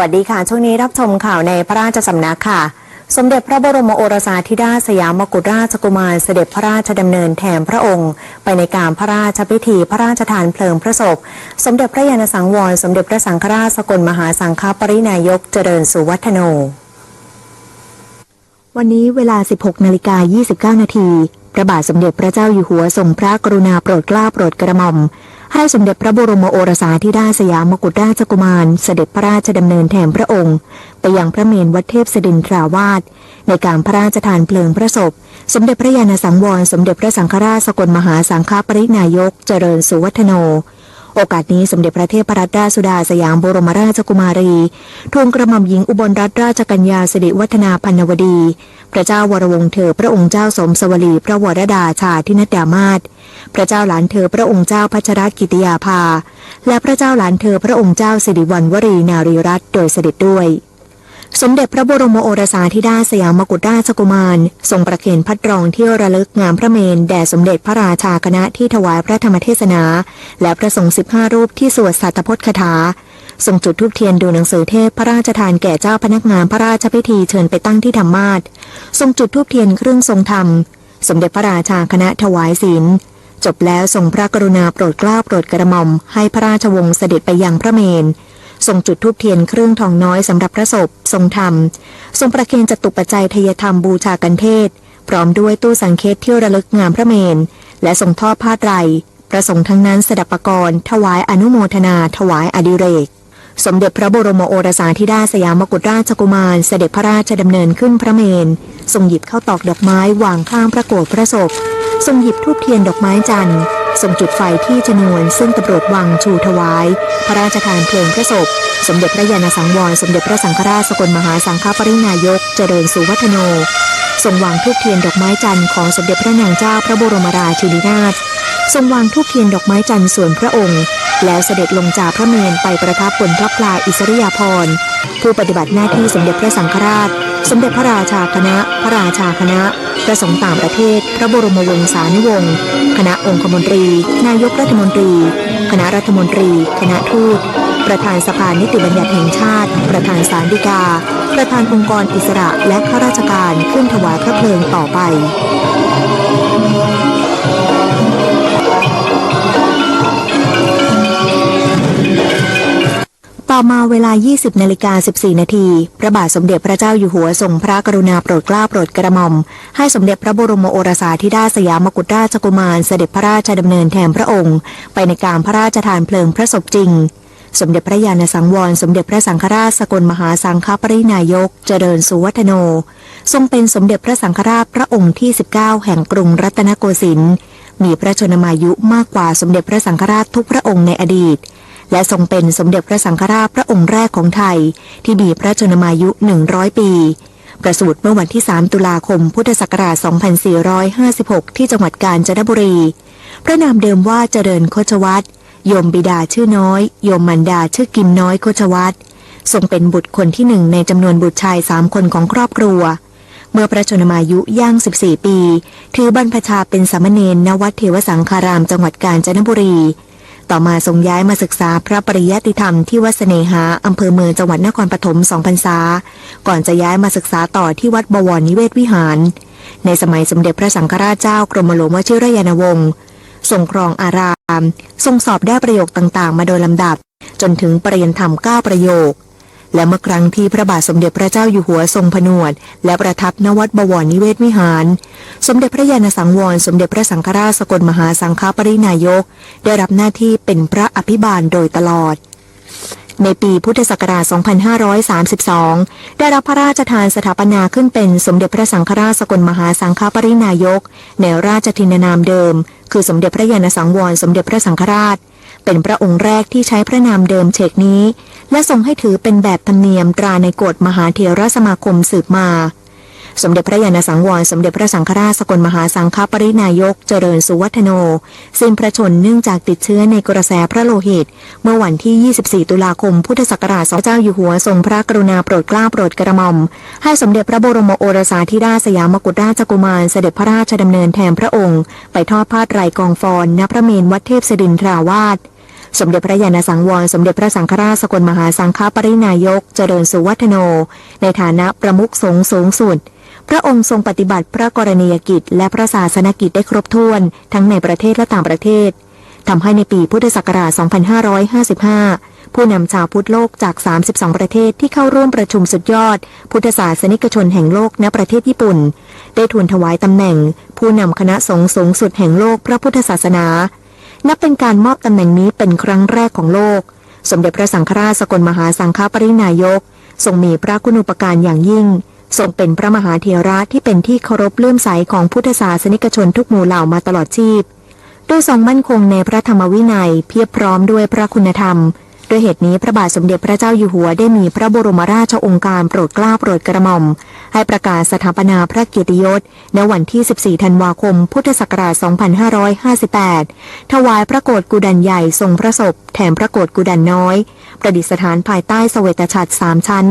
วัสดีค่ะ ช่วงนี้รับชมข่าวในพระราชสำนักค่ะ สมเด็จพระบรมโอรสาธิดาสยามกุฎราชกุมารเสด็จพระราชดำเนินแทนพระองค์ ไปในการพระราชพิธีพระราชทานเพลิงพระศพ สมเด็จพระยาณสังวร สมเด็จพระสังฆราชสกลมหาสังฆปรินายกเจริญสุวัฒโน วันนี้เวลา 16นาฬิกา29นาทีพระบาทสมเด็จพระเจ้าอยู่หัวทรงพระกรุณาโปรดเกล้าโปรดกระหม่อม ให้สมเด็จพระบรมโอรสาธิดาสยามกุฎราชกุมาร เสด็จพระราชดำเนินแทนพระองค์ ไปยังพระเมรุวัดเทพสดินทราวาสในการพระราชทานเพลิงพระศพ สมเด็จพระยาณสังวร สมเด็จพระสังฆราชสกลมหาสังฆปรินายกเจริญสุวัฒโน โอกาสนี้สมเด็จพระเทพรัตนราชสุดาสยามบรมราชกุมารีทูลกระหม่อมหญิงอุบลรัตนราชกัญญาสิริวัฒนาพันนวดี พระเจ้าวรวงเธอพระองค์เจ้าสมสวลีพระวรดาชาทินดามาศพระเจ้าหลานเธอพระองค์เจ้าพัชรกิติยาภา และพระเจ้าหลานเธอพระองค์เจ้าสิริวัณวรีนารีรัตน์โดยเสด็จด้วย สมเด็จพระบรมโอรสาธิดาสยามกุฎราชกุมาร ทรงประเคนพัดรองเที่ยวระลึกงามพระเมนแด่สมเด็จพระราชาคณะที่ถวายพระธรรมเทศนา และพระสงฆ์สิบห้ารูปที่สวดสัตตพจน์คาถา ทรงจุดธูปเทียนดูหนังสือเทพพระราชทานแก่เจ้าพนักงานพระราชพิธีเชิญไปตั้งที่ธรรมาสทรงจุดธูปเทียนเครื่องทรงธรรม สมเด็จพระราชาคณะถวายศีลจบแล้วทรงพระกรุณาโปรดเกล้าโปรดกระหม่อม ให้พระราชวงศ์เสด็จไปยังพระเมนทรงจุดธูปเทียนเครื่องทองน้อยสำหรับพระศพทรงธรรม ทรงประเคนจตุปัจจัยทยธรรมบูชากันเทศ พร้อมด้วยตู้สังเคตเที่ยวระลึกงามพระเมน และทรงทอดผ้าไตรประสงค์ทั้งนั้นสดับปกรณ์ถวายอนุโมทนาถวายอดิเรก สมเด็จพระบรมโอรสาธิดาสยามกุฎราชกุมารเสด็จพระราชดำเนินขึ้นพระเมน ทรงหยิบเข้าตอกดอกไม้วางข้างพระโกรธพระศพ ทรงหยิบทูบเทียนดอกไม้จันทร์ ทรงจุดไฟที่ชนวน ซึ่งตำรวจวังชูถวาย พระราชทานเพลิงพระศพ สมเด็จพระยาณสังวร สมเด็จพระสังฆราชสกลมหาสังฆปรินายก เจริญสุวัฒโน ทรงวางทูบเทียนดอกไม้จันทร์ของสมเด็จพระนางเจ้าพระบรมราชินีนาถทรงวางทูบเทียนดอกไม้จันทร์ส่วนพระองค์ แล้วเสด็จลงจากพระเมรุไปประทับบนพระพลาอิสริยาภรณ์ผู้ปฏิบัติหน้าที่สมเด็จพระสังฆราช สมเด็จพระราชาคณะ พระราชาคณะพระสงฆ์ต่างประเทศ พระบรมวงศานุวงศ์คณะองคมนตรี นายกรัฐมนตรี คณะรัฐมนตรี คณะทูต ประธานสภานิติบัญญัติแห่งชาติ ประธานศาลฎีกา ประธานองค์กรอิสระและข้าราชการขึ้นถวายพระเพลิงต่อไป ต่อมาเวลา 20นาฬิกา14 นาที พระบาทสมเด็จพระเจ้าอยู่หัวทรงพระกรุณาโปรดเกล้าโปรดกระหม่อม ให้สมเด็จพระบรมโอรสาธิดาสยามกุฎราชกุมารเสด็จพระราชดำเนินแทนพระองค์ ไปในการพระราชทานเพลิงพระศพจริง สมเด็จพระยาณสังวร สมเด็จพระสังฆราชสกลมหาสังฆปรินายก เจริญสุวัฒโน ทรงเป็นสมเด็จพระสังฆราชพระองค์ที่ 19 แห่งกรุงรัตนโกสินทร์มีพระชนมายุมากกว่าสมเด็จพระสังฆราชทุกพระองค์ในอดีต และทรงเป็นสมเด็จพระสังฆราชพระองค์แรกของไทย ที่มีพระชนมายุ 100 ปี ประสูติเมื่อวันที่ 3 ตุลาคม พุทธศักราช 2456 ที่จังหวัดกาญจนบุรี พระนามเดิมว่าเจริญโคชวัตรโยมบิดาชื่อน้อย โยมมันดาชื่อกิมน้อยโคชวัตรทรงเป็นบุตรคนที่หนึ่งในจำนวนบุตรชายสามคนของครอบครัว เมื่อพระชนมายุย่าง 14 ปี ถือบรรพชาเป็นสามเณรณวัดเทวสังคารามจังหวัดกาญจนบุรี ต่อมาทรงย้ายมาศึกษาพระปริยัติธรรมที่วัดเสนหาอำเภอเมืองจังหวัดนครปฐมสองพรรษา ก่อนจะย้ายมาศึกษาต่อที่วัดบวรนิเวศวิหาร ในสมัยสมเด็จพระสังฆราชเจ้ากรมหลวงวชิรยานวงศ์ทรงครองอาราม ทรงสอบได้ประโยคต่างๆ มาโดยลำดับ จนถึงปริยนธรรมเก้าประโยค และเมื่อครั้งที่พระบาทสมเด็จพระเจ้าอยู่หัวทรงผนวด และประทับณวัดบวรนิเวศวิหาร สมเด็จพระยาณสังวร สมเด็จพระสังฆราชสกลมหาสังฆปรินายก ได้รับหน้าที่เป็นพระอภิบาลโดยตลอดในปีพุทธศักราช 2532 ได้รับพระราชทานสถาปนาขึ้นเป็นสมเด็จพระสังฆราชสกลมหาสังฆปรินายก ในราชทินนามเดิม คือสมเด็จพระยาณสังวร สมเด็จพระสังฆราช เป็นพระองค์แรกที่ใช้พระนามเดิมเฉกนี้ และทรงให้ถือเป็นแบบธรรมเนียมตราในกฎมหาเถรสมาคมสืบมา สมเด็จพระยาณสังวร สมเด็จพระสังฆราชสกลมหาสังฆปรินายกเจริญสุวัฒโน สิ้นพระชนเนื่องจากติดเชื้อในกระแสพระโลหิต เมื่อวันที่ 24 ตุลาคม พุทธศักราช2เจ้าอยู่หัวทรงพระกรุณาโปรดเกล้าโปรดกระหม่อม ให้สมเด็จพระบรมโอรสาธิดาชสยามกุฎราชกุมารเสด็จพระราชดำเนินแทนพระองค์ ไปทอดผ้าไตรกองฟอนณพระเมรุวัดเทพสดินทราวาส สมเด็จพระยาณสังวร สมเด็จพระสังฆราชสกลมหาสังฆปรินายก เจริญสุวัฒโน ในฐานะประมุขสงฆ์สูงสุด พระองค์ทรงปฏิบัติพระกรณียกิจ และพระศาสนกิจได้ครบถ้วน ทั้งในประเทศและต่างประเทศทำให้ในปีพุทธศักราช 2555 ผู้นำชาวพุทธโลกจาก 32 ประเทศที่เข้าร่วมประชุมสุดยอด พุทธศาสนิกชนแห่งโลกณประเทศญี่ปุ่น ได้ทูลถวายตำแหน่ง ผู้นำคณะสงฆ์สูงสุดแห่งโลกพระพุทธศาสนา นับเป็นการมอบตำแหน่งนี้เป็นครั้งแรกของโลก สมเด็จพระสังฆราชสกลมหาสังฆปรินายก ทรงมีพระคุณูปการอย่างยิ่ง ทรงเป็นพระมหาเถระที่เป็นที่เคารพเลื่อมใสของพุทธศาสนิกชนทุกหมู่เหล่ามาตลอดชีพ ด้วยทรงมั่นคงในพระธรรมวินัยเพียบพร้อมด้วยพระคุณธรรม ด้วยเหตุนี้พระบาทสมเด็จพระเจ้าอยู่หัวได้มีพระบรมราชโองค์การโปรดเกล้าโปรดกระหม่อม ให้ประกาศสถาปนาพระเกียรติยศในวันที่ 14 ธันวาคม พุทธศักราช 2558 ถวายพระโกรธกุดันใหญ่ทรงพระศพแถมพระโกรธกุดันน้อย ประดิษฐานภายใต้เสวตฉัตรสามชั้น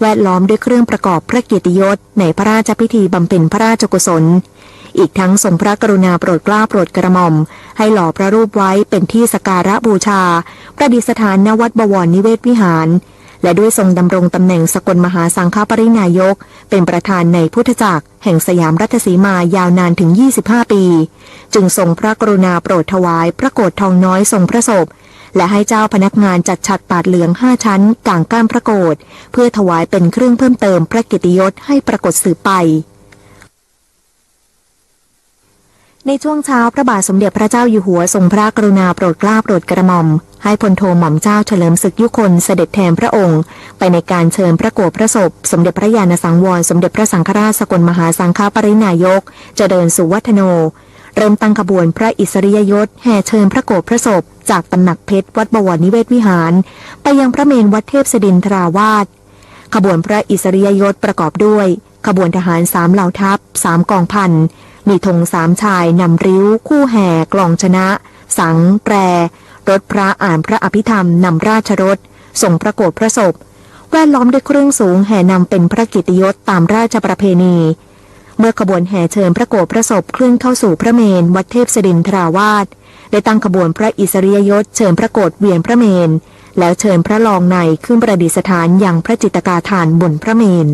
แวดล้อมด้วยเครื่องประกอบพระเกียรติยศในพระราชพิธีบำเพ็ญพระราชกุศล อีกทั้งทรงพระกรุณาโปรดกล้าโปรดกระหม่อม ให้หล่อพระรูปไว้เป็นที่สการะบูชา ประดิษฐานณวัดบวรนิเวศวิหาร และด้วยทรงดำรงตำแหน่งสกลมหาสังฆปรินายก เป็นประธานในพุทธจักร แห่งสยามรัฐสีมายาวนานถึง 25 ปี จึงทรงพระกรุณาโปรดถวาย พระโกรธทองน้อยทรงพระศพและให้เจ้าพนักงานจัดฉัดปาดเหลืองห้าชั้นกางก้านพระโกรธเพื่อถวายเป็นเครื่องเพิ่มเติมพระกียรติยศให้ปรากฏสืบไป ในช่วงเช้าพระบาทสมเด็จพระเจ้าอยู่หัวทรงพระกรุณาโปรดเกล้าโปรดกระหม่อม ให้พลโทหม่อมเจ้าเฉลิมศึกยุคนเสด็จแทนพระองค์ ไปในการเชิญพระโกรธพระศพ สมเด็จพระยาณสังวร สมเด็จพระสังฆราชสกลมหาสังฆปรินายก จะเจริญสุวัฒโน เริ่มตั้งขบวนพระอิสริยยศแห่เชิญพระโกรธพระศพ จากตำหนักเพชรวัดบวรนิเวศวิหาร ไปยังพระเมรุวัดเทพสดินทราวาสขบวนพระอิสริยยศประกอบด้วย ขบวนทหารสามเหล่าทัพสามกองพัน มีธงสามชายนำริ้ว คู่แห่กลองชนะ สังแตรรถพระอ่านพระอภิธรรมนำราชรถส่งประโกฏพระศพ แวดล้อมด้วยเครื่องสูงแห่นำเป็นพระกิติยศตามราชประเพณี เมื่อขบวนแห่เชิญพระโกฏพระศพเคลื่อนเข้าสู่พระเมนวัดเทพสดินทราวาสได้ตั้งขบวนพระอิสริยยศเชิญพระโกฏเวียนพระเมน แล้วเชิญพระลองในขึ้นประดิษฐานอย่างพระจิตกาฐานบนพระเมน